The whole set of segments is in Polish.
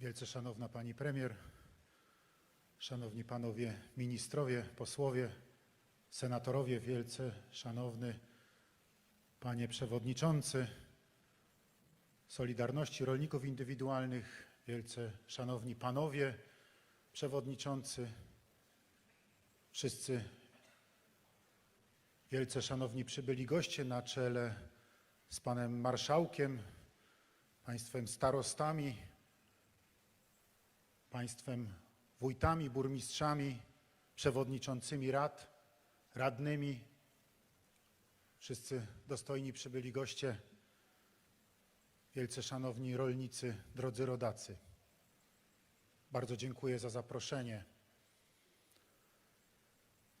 Wielce Szanowna Pani Premier, Szanowni Panowie Ministrowie, Posłowie, Senatorowie, Wielce Szanowny Panie Przewodniczący Solidarności Rolników Indywidualnych, Wielce Szanowni Panowie Przewodniczący, wszyscy Wielce Szanowni przybyli goście na czele z Panem Marszałkiem, Państwem starostami, Państwem wójtami, burmistrzami, przewodniczącymi rad, radnymi, wszyscy dostojni przybyli goście, wielce szanowni rolnicy, drodzy rodacy. Bardzo dziękuję za zaproszenie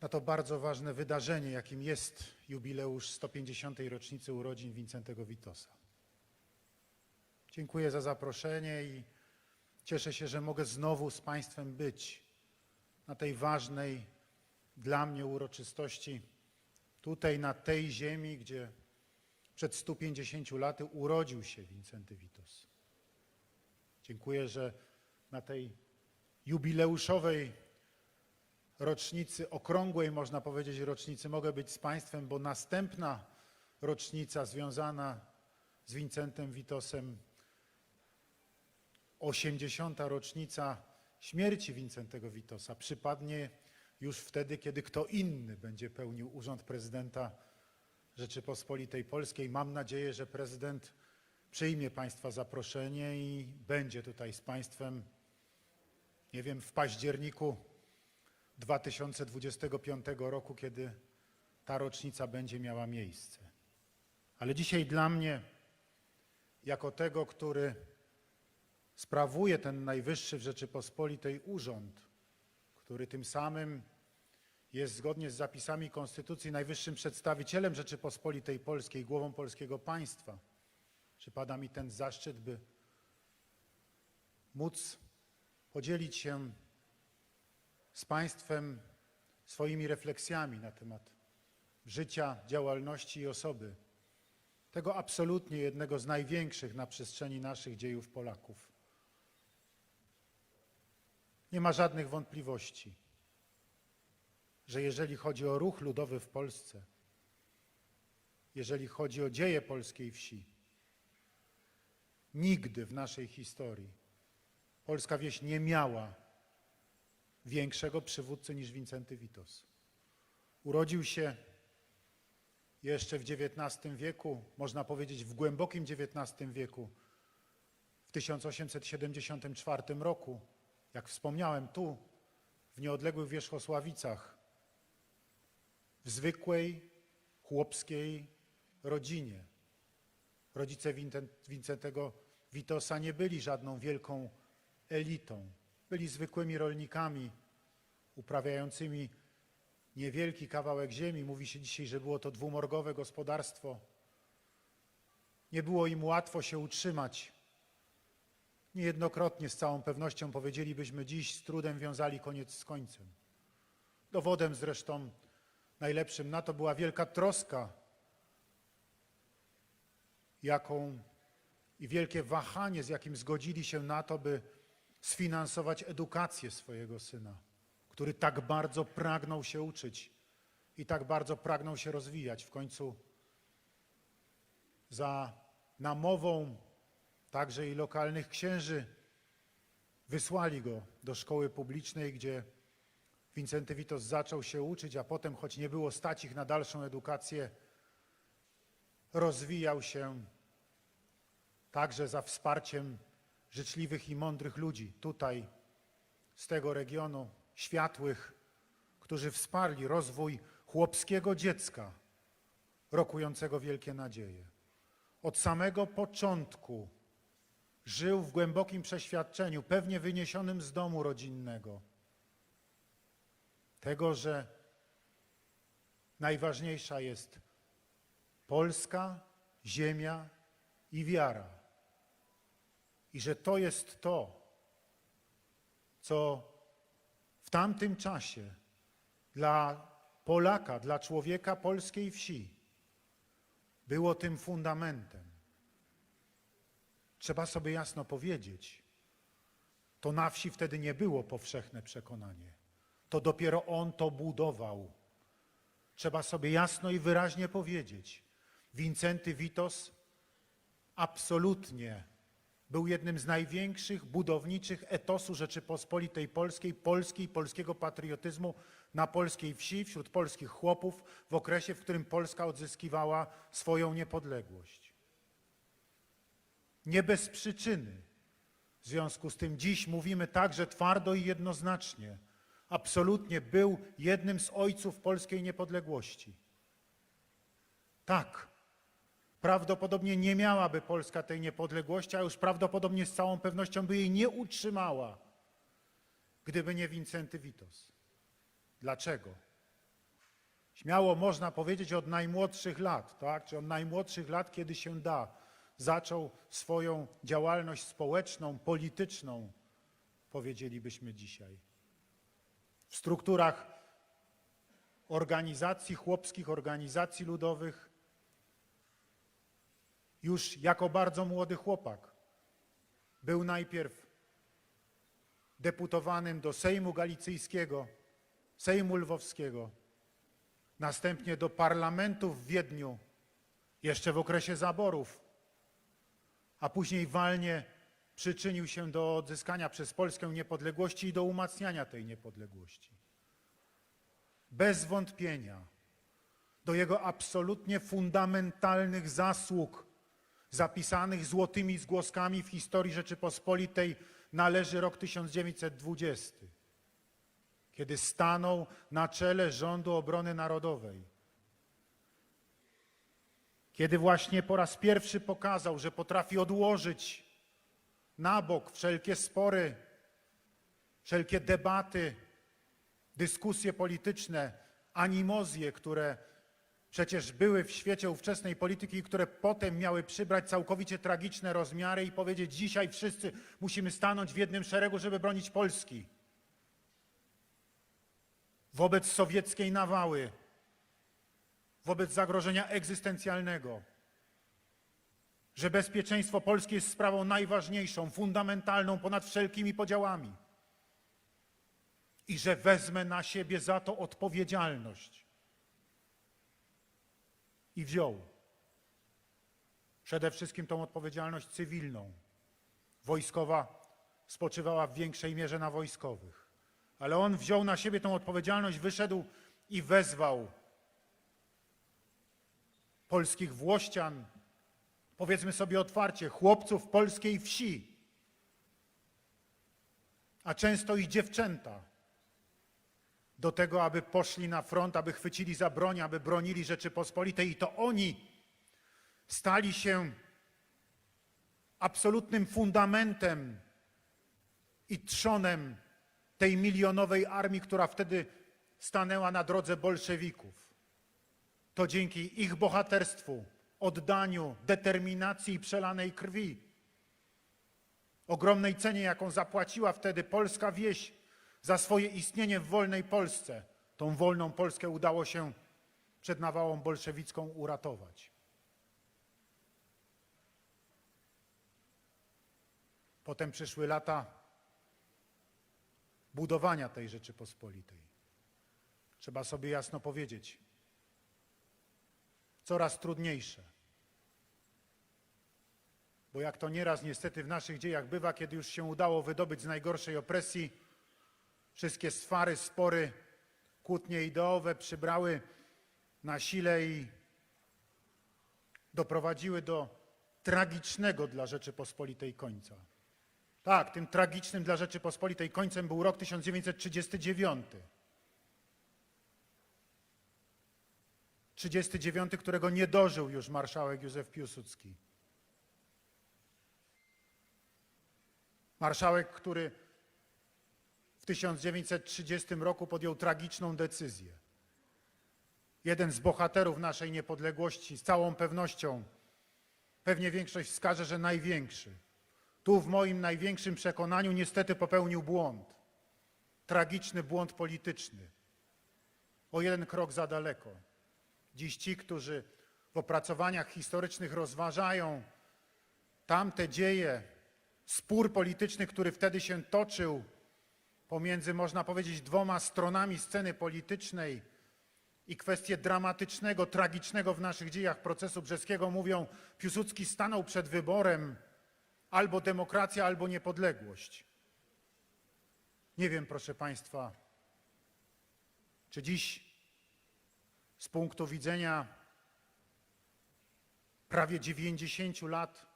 na to bardzo ważne wydarzenie, jakim jest jubileusz 150. rocznicy urodzin Wincentego Witosa. Dziękuję za zaproszenie i cieszę się, że mogę znowu z Państwem być na tej ważnej dla mnie uroczystości, tutaj na tej ziemi, gdzie przed 150 laty urodził się Wincenty Witos. Dziękuję, że na tej jubileuszowej rocznicy, okrągłej można powiedzieć rocznicy, mogę być z Państwem, bo następna rocznica związana z Wincentem Witosem 80. rocznica śmierci Wincentego Witosa przypadnie już wtedy, kiedy kto inny będzie pełnił urząd prezydenta Rzeczypospolitej Polskiej. Mam nadzieję, że prezydent przyjmie Państwa zaproszenie i będzie tutaj z Państwem, nie wiem, w październiku 2025 roku, kiedy ta rocznica będzie miała miejsce. Ale dzisiaj dla mnie, jako tego, który sprawuje ten najwyższy w Rzeczypospolitej urząd, który tym samym jest zgodnie z zapisami Konstytucji najwyższym przedstawicielem Rzeczypospolitej Polskiej, głową polskiego państwa, przypada mi ten zaszczyt, by móc podzielić się z Państwem swoimi refleksjami na temat życia, działalności i osoby tego absolutnie jednego z największych na przestrzeni naszych dziejów Polaków. Nie ma żadnych wątpliwości, że jeżeli chodzi o ruch ludowy w Polsce, jeżeli chodzi o dzieje polskiej wsi, nigdy w naszej historii polska wieś nie miała większego przywódcy niż Wincenty Witos. Urodził się jeszcze w XIX wieku, można powiedzieć w głębokim XIX wieku, w 1874 roku, jak wspomniałem tu, w nieodległych Wierzchosławicach, w zwykłej chłopskiej rodzinie. Rodzice Wincentego Witosa nie byli żadną wielką elitą. Byli zwykłymi rolnikami uprawiającymi niewielki kawałek ziemi. Mówi się dzisiaj, że było to dwumorgowe gospodarstwo. Nie było im łatwo się utrzymać. Niejednokrotnie z całą pewnością powiedzielibyśmy dziś z trudem wiązali koniec z końcem. Dowodem zresztą najlepszym na to była wielka troska, jaką i wielkie wahanie, z jakim zgodzili się na to, by sfinansować edukację swojego syna, który tak bardzo pragnął się uczyć i tak bardzo pragnął się rozwijać. W końcu za namową także i lokalnych księży wysłali go do szkoły publicznej, gdzie Wincenty Witos zaczął się uczyć, a potem, choć nie było stać ich na dalszą edukację, rozwijał się także za wsparciem życzliwych i mądrych ludzi tutaj, z tego regionu, światłych, którzy wsparli rozwój chłopskiego dziecka, rokującego wielkie nadzieje. Od samego początku żył w głębokim przeświadczeniu, pewnie wyniesionym z domu rodzinnego, tego, że najważniejsza jest Polska, ziemia i wiara. I że to jest to, co w tamtym czasie dla Polaka, dla człowieka polskiej wsi było tym fundamentem. Trzeba sobie jasno powiedzieć, To na wsi wtedy nie było powszechne przekonanie. To dopiero on to budował. Trzeba sobie jasno i wyraźnie powiedzieć. Wincenty Witos absolutnie był jednym z największych budowniczych etosu Rzeczypospolitej Polskiej, Polski i polskiego patriotyzmu na polskiej wsi, wśród polskich chłopów w okresie, w którym Polska odzyskiwała swoją niepodległość. Nie bez przyczyny. W związku z tym dziś mówimy także twardo i jednoznacznie. Absolutnie był jednym z ojców polskiej niepodległości. Tak, prawdopodobnie nie miałaby Polska tej niepodległości, a już prawdopodobnie z całą pewnością by jej nie utrzymała, gdyby nie Wincenty Witos. Dlaczego? Śmiało można powiedzieć od najmłodszych lat, tak? czy od najmłodszych lat, kiedy się da, zaczął swoją działalność społeczną, polityczną, powiedzielibyśmy dzisiaj. W strukturach organizacji chłopskich, organizacji ludowych, już jako bardzo młody chłopak był najpierw deputowanym do Sejmu Galicyjskiego, Sejmu Lwowskiego, następnie do parlamentu w Wiedniu, jeszcze w okresie zaborów, a później walnie przyczynił się do odzyskania przez Polskę niepodległości i do umacniania tej niepodległości. Bez wątpienia do jego absolutnie fundamentalnych zasług zapisanych złotymi zgłoskami w historii Rzeczypospolitej należy rok 1920, kiedy stanął na czele rządu obrony narodowej. Kiedy właśnie po raz pierwszy pokazał, że potrafi odłożyć na bok wszelkie spory, wszelkie debaty, dyskusje polityczne, animozje, które przecież były w świecie ówczesnej polityki i które potem miały przybrać całkowicie tragiczne rozmiary i powiedzieć: Dzisiaj wszyscy musimy stanąć w jednym szeregu, żeby bronić Polski. Wobec sowieckiej nawały, wobec zagrożenia egzystencjalnego, że bezpieczeństwo Polski jest sprawą najważniejszą, fundamentalną ponad wszelkimi podziałami i że wezmę na siebie za to odpowiedzialność. I wziął przede wszystkim tą odpowiedzialność cywilną. Wojskowa spoczywała w większej mierze na wojskowych. Ale on wziął na siebie tą odpowiedzialność, wyszedł i wezwał polskich włościan, powiedzmy sobie otwarcie, chłopców polskiej wsi, a często i dziewczęta, do tego, aby poszli na front, aby chwycili za broń, aby bronili Rzeczypospolitej. I to oni stali się absolutnym fundamentem i trzonem tej milionowej armii, która wtedy stanęła na drodze bolszewików. To dzięki ich bohaterstwu, oddaniu, determinacji i przelanej krwi, ogromnej cenie, jaką zapłaciła wtedy polska wieś za swoje istnienie w wolnej Polsce, tą wolną Polskę udało się przed nawałą bolszewicką uratować. Potem przyszły lata budowania tej Rzeczypospolitej. Trzeba sobie jasno powiedzieć, coraz trudniejsze. Bo jak to nieraz niestety w naszych dziejach bywa, kiedy już się udało wydobyć z najgorszej opresji, wszystkie swary, spory, kłótnie ideowe przybrały na sile i doprowadziły do tragicznego dla Rzeczypospolitej końca. Tak, tym tragicznym dla Rzeczypospolitej końcem był rok 1939. 39, którego nie dożył już marszałek Józef Piłsudski. Marszałek, który w 1930 roku podjął tragiczną decyzję. Jeden z bohaterów naszej niepodległości, z całą pewnością, pewnie większość wskaże, że największy. Tu w moim największym przekonaniu niestety popełnił błąd. Tragiczny błąd polityczny. O jeden krok za daleko. Dziś ci, którzy w opracowaniach historycznych rozważają tamte dzieje spór polityczny, który wtedy się toczył pomiędzy, można powiedzieć, dwoma stronami sceny politycznej i kwestie dramatycznego, tragicznego w naszych dziejach procesu brzeskiego mówią, Piłsudski stanął przed wyborem albo demokracja, albo niepodległość. Nie wiem, proszę Państwa, czy dziś z punktu widzenia prawie 90 lat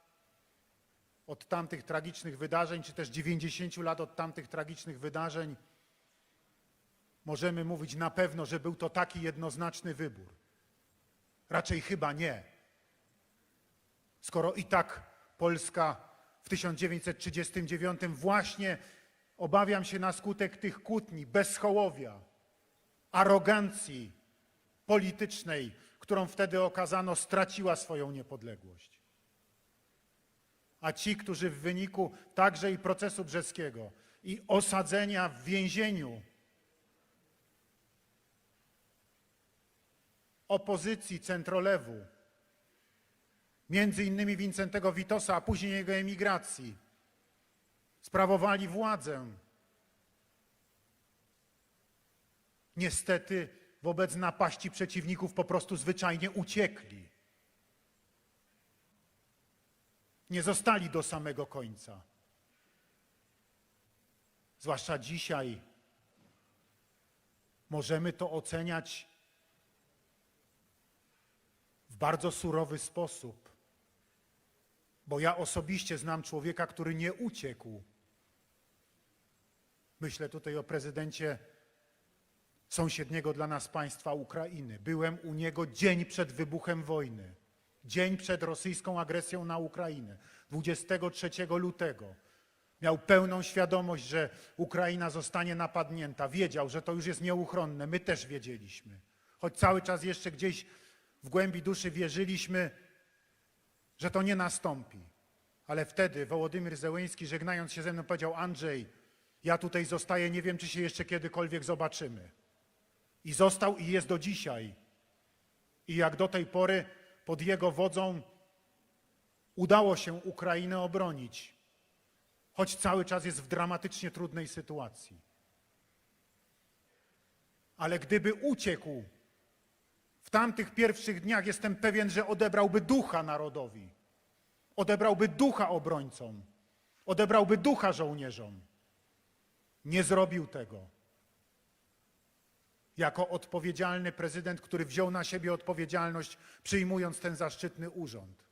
od tamtych tragicznych wydarzeń, czy też 90 lat od tamtych tragicznych wydarzeń, możemy mówić na pewno, że był to taki jednoznaczny wybór. Raczej chyba nie. Skoro i tak Polska w 1939 właśnie, obawiam się na skutek tych kłótni, bezchołowia, arogancji politycznej, którą wtedy okazano, straciła swoją niepodległość. A ci, którzy w wyniku także i procesu brzeskiego i osadzenia w więzieniu opozycji centrolewu, między innymi Wincentego Witosa, a później jego emigracji, sprawowali władzę. Niestety wobec napaści przeciwników po prostu zwyczajnie uciekli. Nie zostali do samego końca. Zwłaszcza dzisiaj możemy to oceniać w bardzo surowy sposób, bo ja osobiście znam człowieka, który nie uciekł. Myślę tutaj o prezydencie sąsiedniego dla nas państwa Ukrainy. Byłem u niego dzień przed wybuchem wojny, dzień przed rosyjską agresją na Ukrainę, 23 lutego. Miał pełną świadomość, że Ukraina zostanie napadnięta. Wiedział, że to już jest nieuchronne. My też wiedzieliśmy. Choć cały czas jeszcze gdzieś w głębi duszy wierzyliśmy, że to nie nastąpi. Ale wtedy Wołodymyr Zełęński, żegnając się ze mną, powiedział: Andrzej, ja tutaj zostaję, nie wiem, czy się jeszcze kiedykolwiek zobaczymy. I został i jest do dzisiaj. I jak do tej pory pod jego wodzą udało się Ukrainę obronić, choć cały czas jest w dramatycznie trudnej sytuacji. Ale gdyby uciekł w tamtych pierwszych dniach, jestem pewien, że odebrałby ducha narodowi, odebrałby ducha obrońcom, odebrałby ducha żołnierzom. Nie zrobił tego jako odpowiedzialny prezydent, który wziął na siebie odpowiedzialność, przyjmując ten zaszczytny urząd.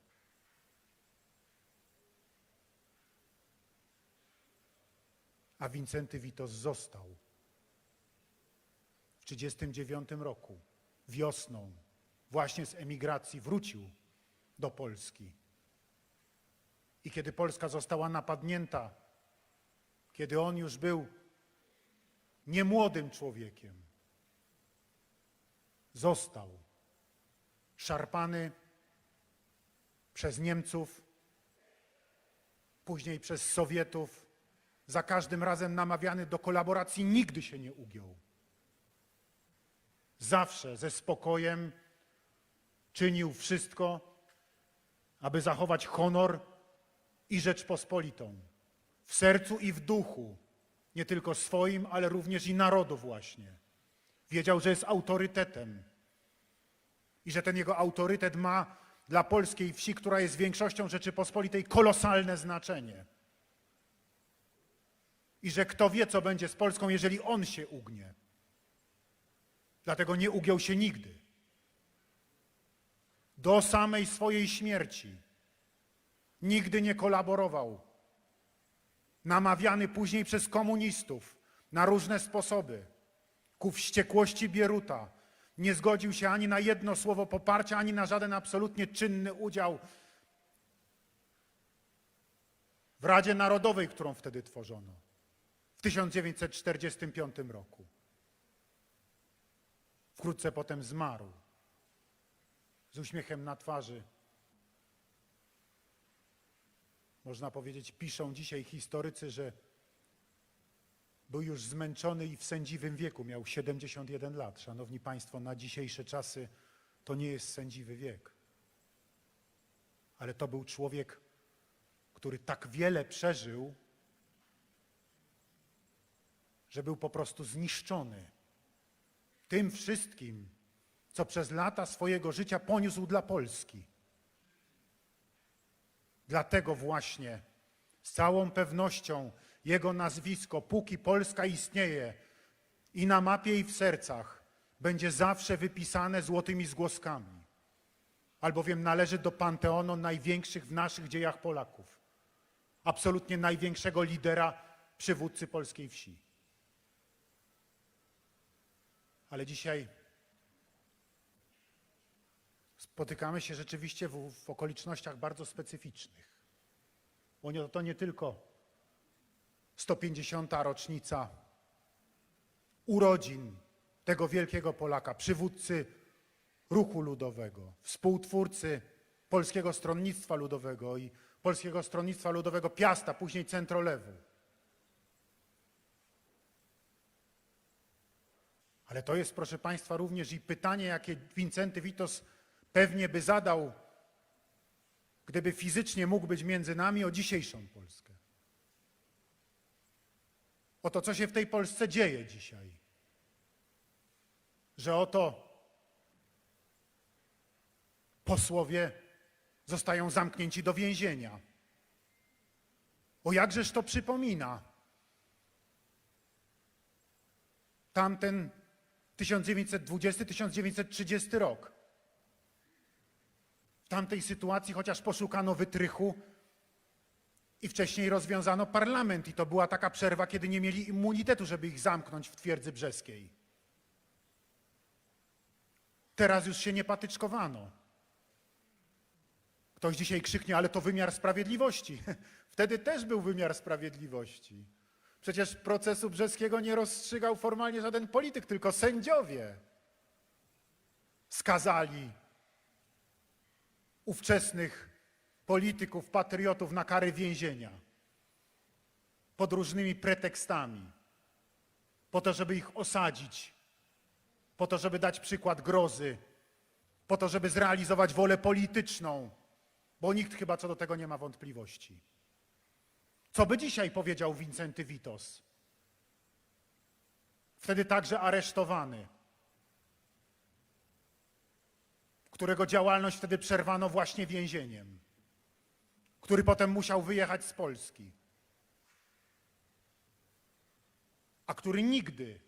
A Wincenty Witos został w 1939 roku, wiosną, właśnie z emigracji, wrócił do Polski. I kiedy Polska została napadnięta, kiedy on już był niemłodym człowiekiem, został szarpany przez Niemców, później przez Sowietów, za każdym razem namawiany do kolaboracji, nigdy się nie ugiął. Zawsze ze spokojem czynił wszystko, aby zachować honor i Rzeczpospolitą w sercu i w duchu, nie tylko swoim, ale również i narodu właśnie. Wiedział, że jest autorytetem i że ten jego autorytet ma dla polskiej wsi, która jest większością Rzeczypospolitej, kolosalne znaczenie. I że kto wie, co będzie z Polską, jeżeli on się ugnie. Dlatego nie ugiął się nigdy. Do samej swojej śmierci. Nigdy nie kolaborował. Namawiany później przez komunistów na różne sposoby ku wściekłości Bieruta. Nie zgodził się ani na jedno słowo poparcia, ani na żaden absolutnie czynny udział w Radzie Narodowej, którą wtedy tworzono w 1945 roku. Wkrótce potem zmarł z uśmiechem na twarzy. Można powiedzieć, piszą dzisiaj historycy, że był już zmęczony i w sędziwym wieku, miał 71 lat. Szanowni Państwo, na dzisiejsze czasy to nie jest sędziwy wiek. Ale to był człowiek, który tak wiele przeżył, że był po prostu zniszczony tym wszystkim, co przez lata swojego życia poniósł dla Polski. Dlatego właśnie z całą pewnością jego nazwisko, póki Polska istnieje i na mapie i w sercach, będzie zawsze wypisane złotymi zgłoskami, albowiem należy do panteonu największych w naszych dziejach Polaków, absolutnie największego lidera, przywódcy polskiej wsi. Ale dzisiaj spotykamy się rzeczywiście w, w okolicznościach bardzo specyficznych. Bo to nie tylko 150. rocznica urodzin tego wielkiego Polaka, przywódcy ruchu ludowego, współtwórcy Polskiego Stronnictwa Ludowego i Polskiego Stronnictwa Ludowego Piasta, później Centrolewu. Ale to jest, proszę Państwa, również i pytanie, jakie Wincenty Witos pewnie by zadał, gdyby fizycznie mógł być między nami, o dzisiejszą Polskę. O to, co się w tej Polsce dzieje dzisiaj. Że oto posłowie zostają zamknięci do więzienia. O jakżeż to przypomina tamten 1920-1930 rok. W tamtej sytuacji chociaż poszukano wytrychu i wcześniej rozwiązano parlament i to była taka przerwa, kiedy nie mieli immunitetu, żeby ich zamknąć w twierdzy brzeskiej. Teraz już się nie patyczkowano. Ktoś dzisiaj krzyknie, ale to wymiar sprawiedliwości. Wtedy też był wymiar sprawiedliwości. Przecież procesu brzeskiego nie rozstrzygał formalnie żaden polityk, tylko sędziowie skazali ówczesnych polityków, patriotów na kary więzienia pod różnymi pretekstami, po to, żeby ich osadzić, po to, żeby dać przykład grozy, po to, żeby zrealizować wolę polityczną, bo nikt chyba co do tego nie ma wątpliwości. Co by dzisiaj powiedział Wincenty Witos? Wtedy także aresztowany, którego działalność wtedy przerwano właśnie więzieniem, który potem musiał wyjechać z Polski, a który nigdy,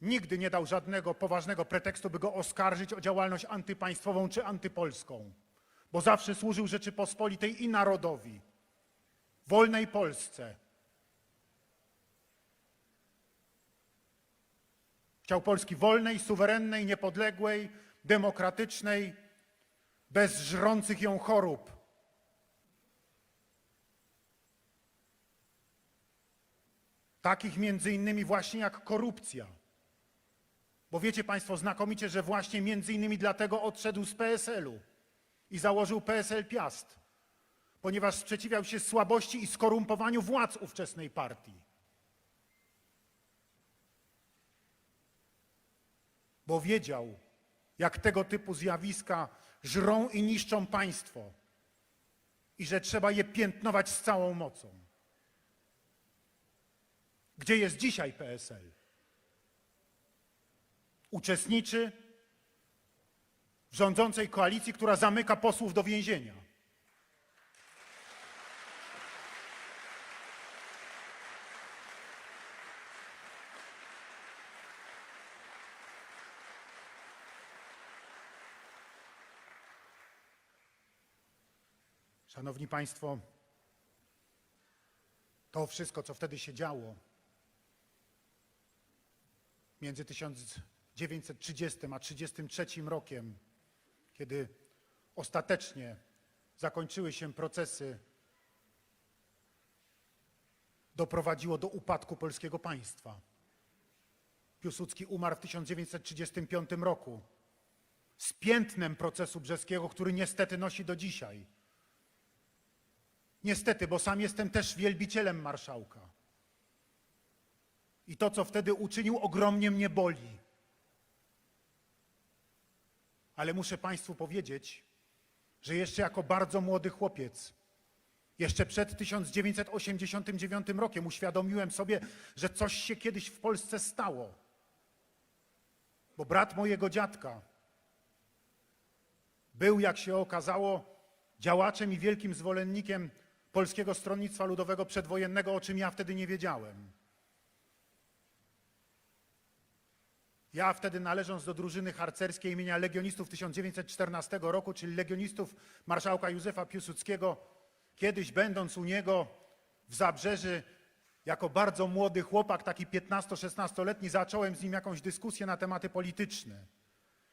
nigdy nie dał żadnego poważnego pretekstu, by go oskarżyć o działalność antypaństwową czy antypolską, bo zawsze służył Rzeczypospolitej i narodowi wolnej Polsce. Chciał Polski wolnej, suwerennej, niepodległej, demokratycznej, bez żrących ją chorób. Takich między innymi właśnie jak korupcja. Bo wiecie Państwo znakomicie, że właśnie między innymi dlatego odszedł z PSL-u i założył PSL Piast ponieważ sprzeciwiał się słabości i skorumpowaniu władz ówczesnej partii. Bo wiedział, jak tego typu zjawiska żrą i niszczą państwo i że trzeba je piętnować z całą mocą. Gdzie jest dzisiaj PSL? Uczestniczy w rządzącej koalicji, która zamyka posłów do więzienia. Szanowni Państwo, to wszystko, co wtedy się działo między 1930 a 1933 rokiem, kiedy ostatecznie zakończyły się procesy, doprowadziło do upadku polskiego państwa. Piłsudski umarł w 1935 roku z piętnem procesu brzeskiego, który niestety nosi do dzisiaj. Niestety, bo sam jestem też wielbicielem marszałka. I to, co wtedy uczynił, ogromnie mnie boli. Ale muszę Państwu powiedzieć, że jeszcze jako bardzo młody chłopiec Jeszcze przed 1989 rokiem uświadomiłem sobie, że coś się kiedyś w Polsce stało. Bo brat mojego dziadka był, jak się okazało, działaczem i wielkim zwolennikiem Polskiego Stronnictwa Ludowego przedwojennego, o czym ja wtedy nie wiedziałem. Ja wtedy należąc do drużyny harcerskiej imienia Legionistów 1914 roku, czyli Legionistów marszałka Józefa Piłsudskiego, kiedyś będąc u niego w Zabrzeży, jako bardzo młody chłopak, taki 15-16-letni, zacząłem z nim jakąś dyskusję na tematy polityczne.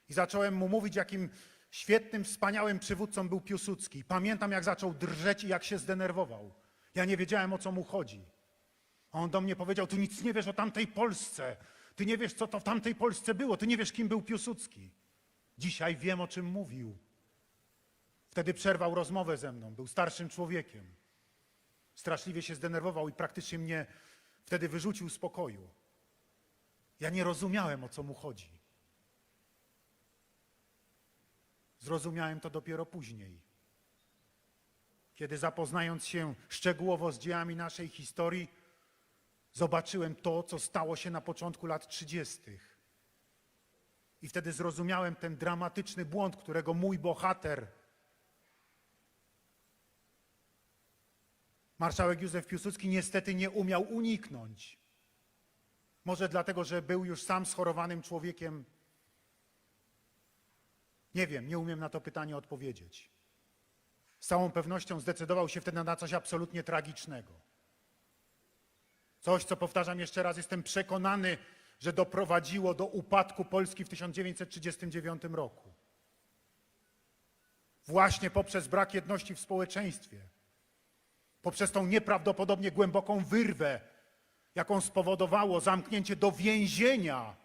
I zacząłem mu mówić, jakim świetnym, wspaniałym przywódcą był Piłsudski. Pamiętam, jak zaczął drżeć i jak się zdenerwował. Ja nie wiedziałem, o co mu chodzi. A on do mnie powiedział, ty nic nie wiesz o tamtej Polsce. Ty nie wiesz, co to w tamtej Polsce było. Ty nie wiesz, kim był Piłsudski. Dzisiaj wiem, o czym mówił. Wtedy przerwał rozmowę ze mną. Był starszym człowiekiem. Straszliwie się zdenerwował i praktycznie mnie wtedy wyrzucił z pokoju. Ja nie rozumiałem, o co mu chodzi. Zrozumiałem to dopiero później. Kiedy zapoznając się szczegółowo z dziejami naszej historii, zobaczyłem to, co stało się na początku lat 30. I wtedy zrozumiałem ten dramatyczny błąd, którego mój bohater, marszałek Józef Piłsudski, niestety nie umiał uniknąć. Może dlatego, że był już sam schorowanym człowiekiem. Nie wiem, nie umiem na to pytanie odpowiedzieć. Z całą pewnością zdecydował się wtedy na coś absolutnie tragicznego. Coś, co powtarzam jeszcze raz, jestem przekonany, że doprowadziło do upadku Polski w 1939 roku. Właśnie poprzez brak jedności w społeczeństwie, poprzez tą nieprawdopodobnie głęboką wyrwę, jaką spowodowało zamknięcie do więzienia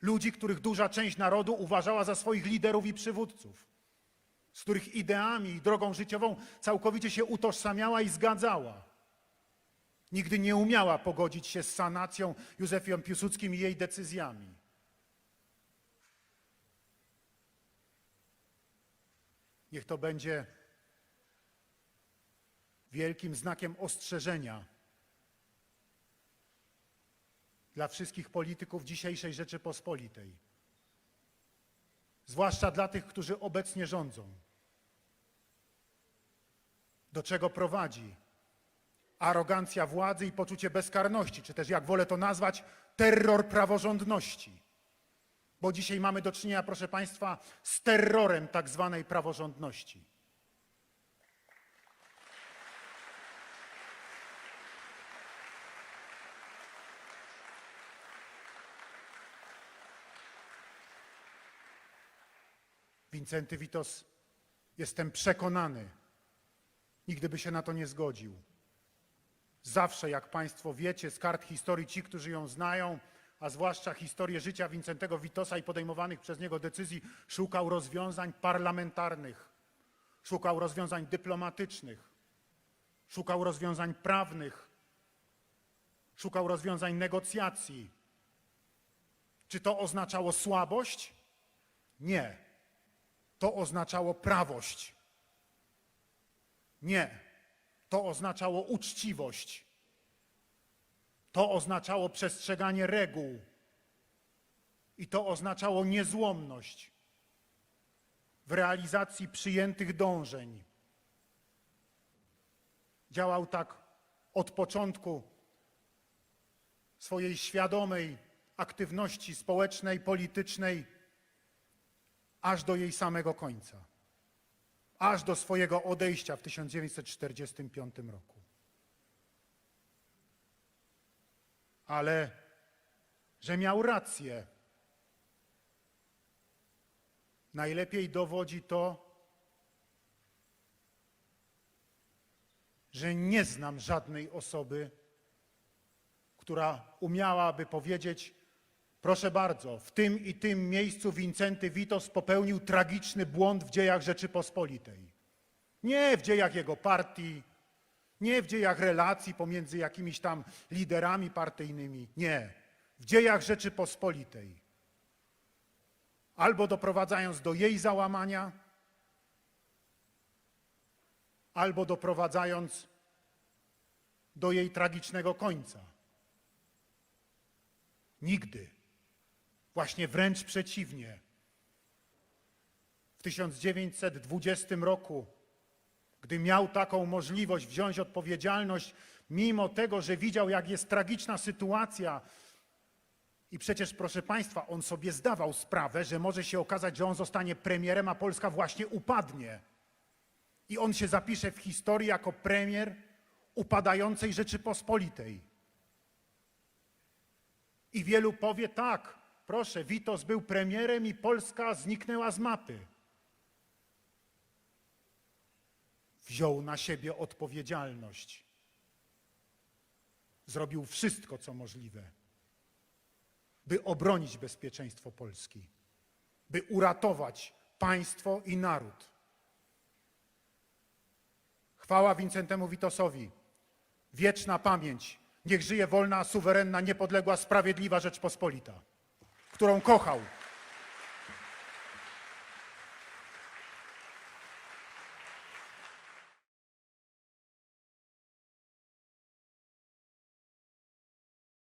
ludzi, których duża część narodu uważała za swoich liderów i przywódców, z których ideami i drogą życiową całkowicie się utożsamiała i zgadzała. Nigdy nie umiała pogodzić się z sanacją Józefem Piłsudskim i jej decyzjami. Niech to będzie wielkim znakiem ostrzeżenia dla wszystkich polityków dzisiejszej Rzeczypospolitej, zwłaszcza dla tych, którzy obecnie rządzą. Do czego prowadzi arogancja władzy i poczucie bezkarności, czy też jak wolę to nazwać, terror praworządności. Bo dzisiaj mamy do czynienia, proszę Państwa, z terrorem tak zwanej praworządności. Wincenty Witos, jestem przekonany, nigdy by się na to nie zgodził. Zawsze, jak Państwo wiecie, z kart historii ci, którzy ją znają, a zwłaszcza historię życia Wincentego Witosa i podejmowanych przez niego decyzji, szukał rozwiązań parlamentarnych, szukał rozwiązań dyplomatycznych, szukał rozwiązań prawnych, szukał rozwiązań negocjacji. Czy to oznaczało słabość? Nie. To oznaczało prawość. Nie. To oznaczało uczciwość. To oznaczało przestrzeganie reguł. I to oznaczało niezłomność w realizacji przyjętych dążeń. Działał tak od początku swojej świadomej aktywności społecznej, politycznej, aż do jej samego końca aż do swojego odejścia w 1945 roku. Ale że miał rację, najlepiej dowodzi to, że nie znam żadnej osoby, która umiałaby powiedzieć, Proszę bardzo, w tym i tym miejscu Wincenty Witos popełnił tragiczny błąd w dziejach Rzeczypospolitej. Nie w dziejach jego partii, nie w dziejach relacji pomiędzy jakimiś tam liderami partyjnymi, nie. W dziejach Rzeczypospolitej. Albo doprowadzając do jej załamania, albo doprowadzając do jej tragicznego końca. Nigdy. Właśnie wręcz przeciwnie. W 1920 roku, gdy miał taką możliwość wziąć odpowiedzialność, mimo tego, że widział, jak jest tragiczna sytuacja, i przecież, proszę Państwa, on sobie zdawał sprawę, że może się okazać, że on zostanie premierem, a Polska właśnie upadnie. I on się zapisze w historii jako premier upadającej Rzeczypospolitej. I wielu powie tak, proszę, Witos był premierem i Polska zniknęła z mapy. Wziął na siebie odpowiedzialność. Zrobił wszystko, co możliwe, by obronić bezpieczeństwo Polski, by uratować państwo i naród. Chwała Wincentemu Witosowi. Wieczna pamięć. Niech żyje wolna, suwerenna, niepodległa, sprawiedliwa Rzeczpospolita, którą kochał.